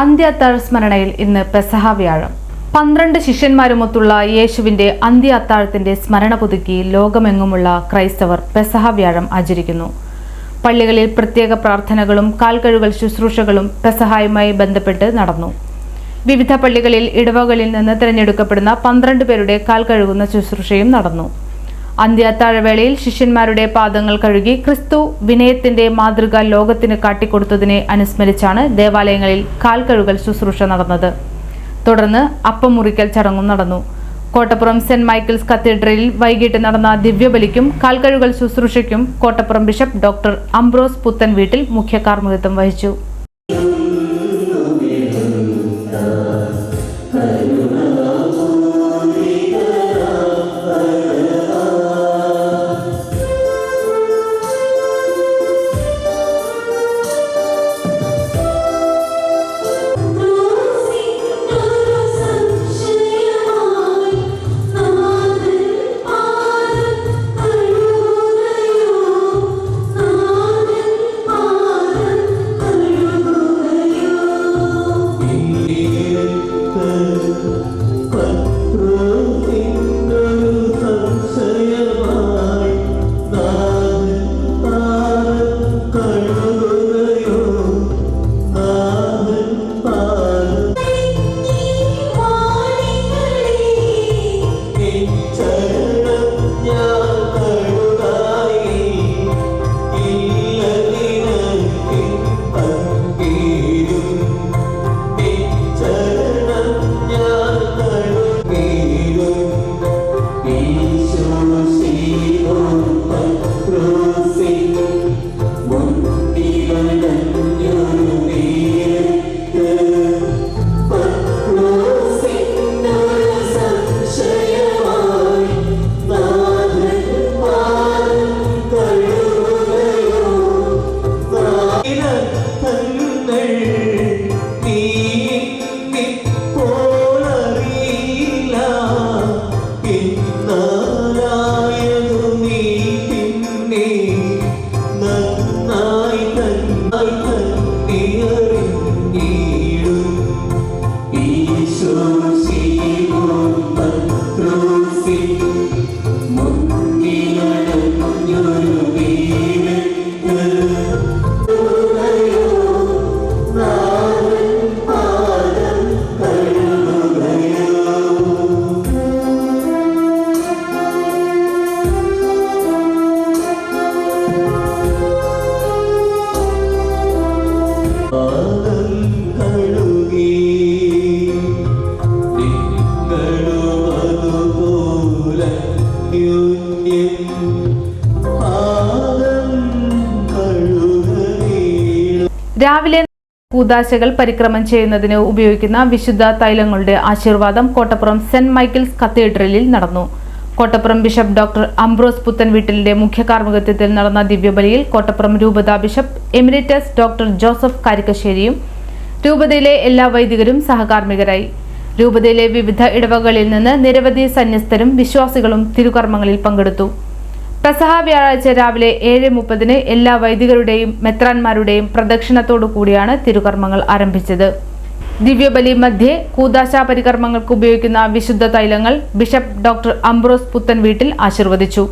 അന്ത്യത്താഴ സ്മരണയിൽ ഇന്ന് പെസഹ വ്യാഴം. പന്ത്രണ്ട് ശിഷ്യന്മാരുമൊത്തുള്ള യേശുവിന്റെ അന്ത്യ അത്താഴത്തിന്റെ സ്മരണ പുതുക്കി ലോകമെങ്ങുമുള്ള ക്രൈസ്തവർ പെസഹ വ്യാഴം ആചരിക്കുന്നു. പള്ളികളിൽ പ്രത്യേക പ്രാർത്ഥനകളും കാൽക്കഴുകൽ ശുശ്രൂഷകളും പെസഹായുമായി ബന്ധപ്പെട്ട് നടന്നു. വിവിധ പള്ളികളിൽ ഇടവകളിൽ നിന്ന് തിരഞ്ഞെടുക്കപ്പെടുന്ന പന്ത്രണ്ട് പേരുടെ കാൽ കഴുകുന്ന ശുശ്രൂഷയും നടന്നു. അന്ത്യാത്താഴവേളയിൽ ശിഷ്യന്മാരുടെ പാദങ്ങൾ കഴുകി ക്രിസ്തു വിനയത്തിന്റെ മാതൃക ലോകത്തിന് കാട്ടിക്കൊടുത്തതിനെ അനുസ്മരിച്ചാണ് ദേവാലയങ്ങളിൽ കാൽ കഴുകൽ ശുശ്രൂഷ നടന്നത്. തുടർന്ന് അപ്പം മുറിക്കൽ ചടങ്ങും നടന്നു. കോട്ടപ്പുറം സെന്റ് മൈക്കിൾസ് കത്തീഡ്രലിൽ വൈകിട്ട് നടന്ന ദിവ്യബലിക്കും കാൽക്കഴുകൽ ശുശ്രൂഷയ്ക്കും Kottappuram bishop doctor Ambrose Puthenveettil മുഖ്യ കാർമ്മികത്വം വഹിച്ചു. രാവിലെ കൂതാശകൾ പരിക്രമം ചെയ്യുന്നതിന് ഉപയോഗിക്കുന്ന വിശുദ്ധ തൈലങ്ങളുടെ ആശീർവാദം കോട്ടപ്പുറം സെന്റ് മൈക്കിൾസ് കത്തീഡ്രലിൽ നടന്നു. കോട്ടപ്പുറം ബിഷപ്പ് ഡോക്ടർ അംബ്രോസ് പുത്തൻ വീട്ടിലിന്റെ മുഖ്യ കാർമ്മികത്വത്തിൽ നടന്ന ദിവ്യബലിയിൽ കോട്ടപ്പുറം രൂപത ബിഷപ്പ് എമിരേറ്റസ് ഡോക്ടർ ജോസഫ് കാരിക്കശ്ശേരിയും രൂപതയിലെ എല്ലാ വൈദികരും സഹകാർമ്മികരായി. രൂപതയിലെ വിവിധ ഇടവകളിൽ നിന്ന് നിരവധി സന്യസ്തരും വിശ്വാസികളും തിരുകർമ്മങ്ങളിൽ പങ്കെടുത്തു. പ്രസഹ വ്യാഴാഴ്ച രാവിലെ ഏഴ് മുപ്പതിന് എല്ലാ വൈദികരുടെയും മെത്രാന്മാരുടെയും പ്രദക്ഷിണത്തോടു കൂടിയാണ് തിരുകർമ്മങ്ങൾ ആരംഭിച്ചത്. ദിവ്യബലി മധ്യേ കൂതാശ പരികർമ്മങ്ങൾക്ക് ഉപയോഗിക്കുന്ന വിശുദ്ധ തൈലങ്ങൾ ബിഷപ്പ് ഡോക്ടർ അംബ്രോസ് പുത്തൻ വീട്ടിൽ ആശീർവദിച്ചു.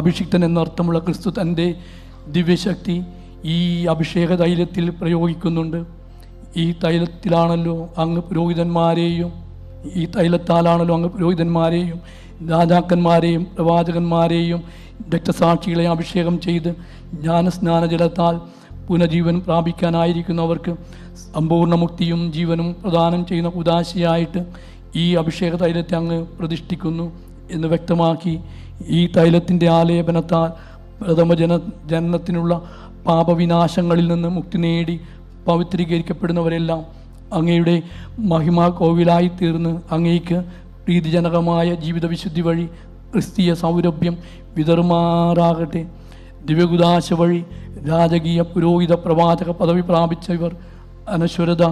അഭിഷിക്തൻ എന്നർത്ഥമുള്ള ക്രിസ്തു തന്റെ ദിവ്യശക്തി ഈ അഭിഷേക തൈലത്തിൽ പ്രയോഗിക്കുന്നുണ്ട്. ഈ തൈലത്തിലാണല്ലോ അങ്ങ് പുരോഹിതന്മാരെയും ഈ തൈലത്താലാണല്ലോ അങ്ങ് പുരോഹിതന്മാരെയും രാജാക്കന്മാരെയും പ്രവാചകന്മാരെയും രക്തസാക്ഷികളെ അഭിഷേകം ചെയ്ത് ജ്ഞാനസ്നാന ജലത്താൽ പുനഃജീവൻ പ്രാപിക്കാനായിരിക്കുന്നവർക്ക് സമ്പൂർണ മുക്തിയും ജീവനും പ്രദാനം ചെയ്യുന്ന ഉദാശിയായിട്ട് ഈ അഭിഷേക തൈലത്തെ അങ്ങ് പ്രതിഷ്ഠിക്കുന്നു എന്ന് വ്യക്തമാക്കി ഈ തൈലത്തിന്റെ ആലേപനത്താൽ പ്രഥമ ജന ജനനത്തിനുള്ള പാപവിനാശങ്ങളിൽ നിന്ന് മുക്തി നേടി പവിത്രീകരിക്കപ്പെടുന്നവരെല്ലാം അങ്ങയുടെ മഹിമാ കോവിലായി തീർന്ന് അങ്ങേക്ക് പ്രീതിജനകമായ ജീവിതവിശുദ്ധി വഴി ക്രിസ്തീയ സൗരഭ്യം വിതറുമാറാകട്ടെ. ദിവ്യകുദാശ വഴി രാജകീയ പുരോഹിത പ്രവാചക പദവി പ്രാപിച്ച ഇവർ അനശ്വരത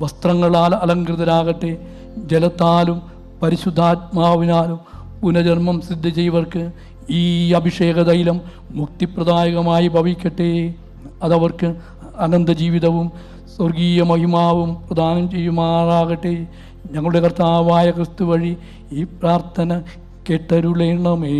വസ്ത്രങ്ങളാൽ അലങ്കൃതരാകട്ടെ ജലത്താലും പരിശുദ്ധാത്മാവിനാലും പുനജന്മം സിദ്ധ ചെയ്വർക്ക് ഈ അഭിഷേക തൈലം മുക്തിപ്രദായകമായി ഭവിക്കട്ടെ. അതവർക്ക് അനന്തജീവിതവും സ്വർഗീയ മഹിമാവും പ്രദാനം ചെയ്യുമാറാകട്ടെ. ഞങ്ങളുടെ കർത്താവായ ക്രിസ്തു വഴി ഈ പ്രാർത്ഥന കേട്ടരുളേണമേ.